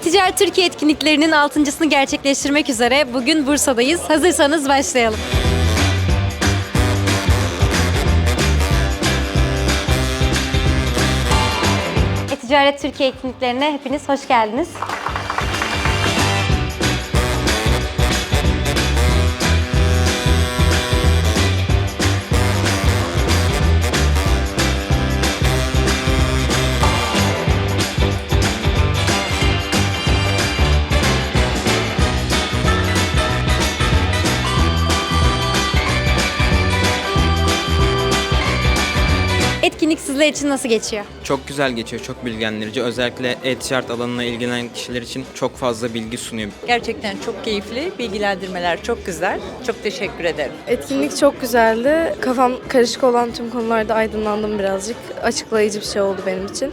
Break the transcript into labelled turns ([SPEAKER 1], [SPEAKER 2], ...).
[SPEAKER 1] E-Ticaret Türkiye etkinliklerinin altıncısını gerçekleştirmek üzere bugün Bursa'dayız. Hazırsanız başlayalım. E-Ticaret Türkiye etkinliklerine hepiniz hoş geldiniz. Etkinlik sizler için nasıl geçiyor?
[SPEAKER 2] Çok güzel geçiyor, çok bilgilendirici. Özellikle e-ticaret alanına ilgilenen kişiler için çok fazla bilgi sunuyor.
[SPEAKER 3] Gerçekten çok keyifli, bilgilendirmeler çok güzel. Çok teşekkür ederim.
[SPEAKER 4] Etkinlik çok güzeldi. Kafam karışık olan tüm konularda aydınlandım birazcık. Açıklayıcı bir şey oldu benim için.